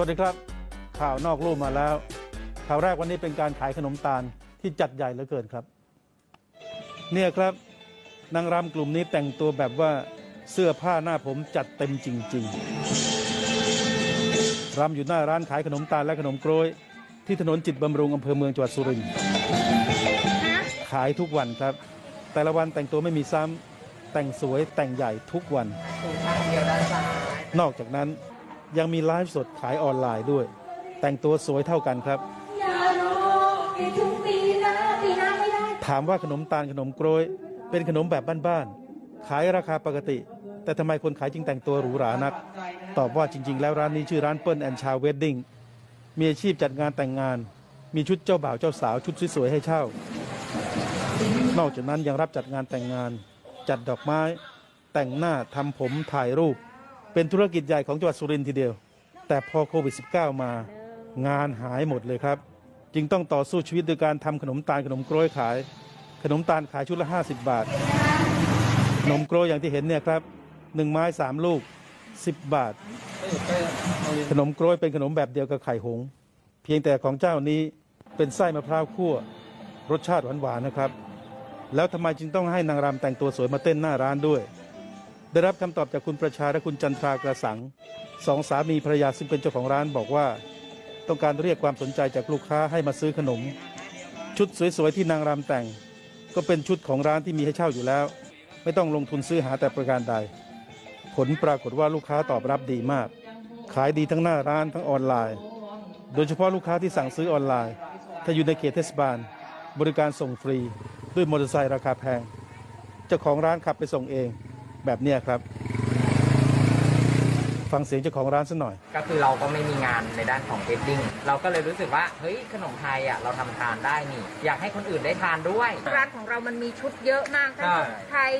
สวัสดีครับ ข่าวนอกรูปมาแล้ว ข่าวแรกวันนี้เป็นการขายขนมตาลที่จัดใหญ่เหลือเกินครับ เนี่ยครับนางรำกลุ่มนี้แต่งตัวแบบว่าเสื้อผ้าหน้าผมจัดเต็มจริง ๆรำอยู่หน้าร้านขายขนมตาลและขนมกล้วยที่ถนนจิตบำรุงอำเภอเมืองจังหวัดสุรินทร์ขายทุกวันครับ แต่ละวันแต่งตัวไม่มีซ้ำแต่งสวยแต่งใหญ่ทุกวันถูทางเดียวด้านซ้ายนอกจากนั้น ยังมีไลฟ์สดขายออนไลน์ด้วย แต่งตัวสวยเท่ากันครับอย่ารออีกถึงปีหน้าปีหน้าไม่ได้ถามว่าขนมตาลขนมกล้วยเป็นขนมแบบบ้านๆขายราคาปกติ แต่ทำไมคนขายจึงแต่งตัวหรูหรานัก ตอบว่าจริง ๆ แล้วร้านนี้ชื่อร้านเปิ้ลแอนชาเวดดิ้งมีอาชีพจัดงานแต่งงาน มีชุดเจ้าบ่าวเจ้าสาวชุดสวยๆให้เช่า นอกจากนั้นยังรับจัดงานแต่งงาน จัดดอกไม้ แต่งหน้าทำผมถ่ายรูป เป็นธุรกิจใหญ่ของจังหวัดสุรินทร์ทีเดียว แต่พอโควิด -19 มา งานหายหมดเลยครับ จึงต้องต่อสู้ชีวิตโดยการทำขนมตาลขนมกล้วยขาย ขนมตาลขายชุดละ 50 บาท ขนมกล้วยอย่างที่เห็นเนี่ยครับหนึ่งไม้สามลูก 10 บาท ขนมกล้วยเป็นขนมแบบเดียวกับไข่หง เพียงแต่ของเจ้านี้เป็นไส้มะพร้าวคั่ว รสชาติหวานๆนะครับ แล้วทำไมจึงต้องให้นางรำแต่งตัวสวยมาเต้นหน้าร้านด้วย ได้รับคำตอบจากคุณประชาและคุณจันทรากระสังสองสามีภรรยาซึ่งเป็นเจ้าของร้านบอกว่า ต้องการเรียกความสนใจจากลูกค้าให้มาซื้อขนม ชุดสวยๆที่นางรำแต่ง ก็เป็นชุดของร้านที่มีให้เช่าอยู่แล้ว ไม่ต้องลงทุนซื้อหาแต่ประการใด ผลปรากฏว่าลูกค้าตอบรับดีมาก ขายดีทั้งหน้าร้านทั้งออนไลน์ โดยเฉพาะลูกค้าที่สั่งซื้อออนไลน์ ถ้าอยู่ในเขตเทศบาล บริการส่งฟรี ด้วยมอเตอร์ไซค์ราคาแพงเจ้าของร้านขับไปส่งเอง แบบเนี้ยครับ ฟังเสียงเจ้าของร้านสักหน่อย ก็คือเราก็ไม่มีงานในด้านของเวดดิ้งเราก็เลยรู้สึกว่าเฮ้ยขนมไทยอะเราทำทานได้นี่ อยากให้คนอื่นได้ทานด้วย ร้านของเรามันมีชุดเยอะมากทั้งใช่ชุดไทย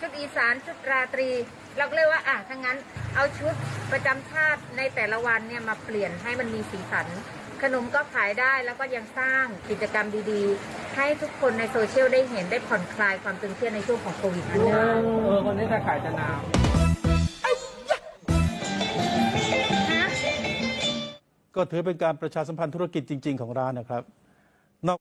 ชุดอีสาน ชุดราตรี เราก็เลยว่าอะถ้างั้นเอาชุดประจำชาติในแต่ละวันเนี่ยมาเปลี่ยนให้มันมีสีสัน ขนมก็ขายได้แล้วก็ยังสร้างกิจกรรมดีๆ ให้ทุกคนในโซเชียลได้เห็นได้ผ่อนคลายความตึงเครียดในช่วงของโควิดด้วย เออคนนี้จะขายจะน้ก็ถือเป็นการประชาสัมพันธ์ธุรกิจจริง ๆ ของร้านนะครับ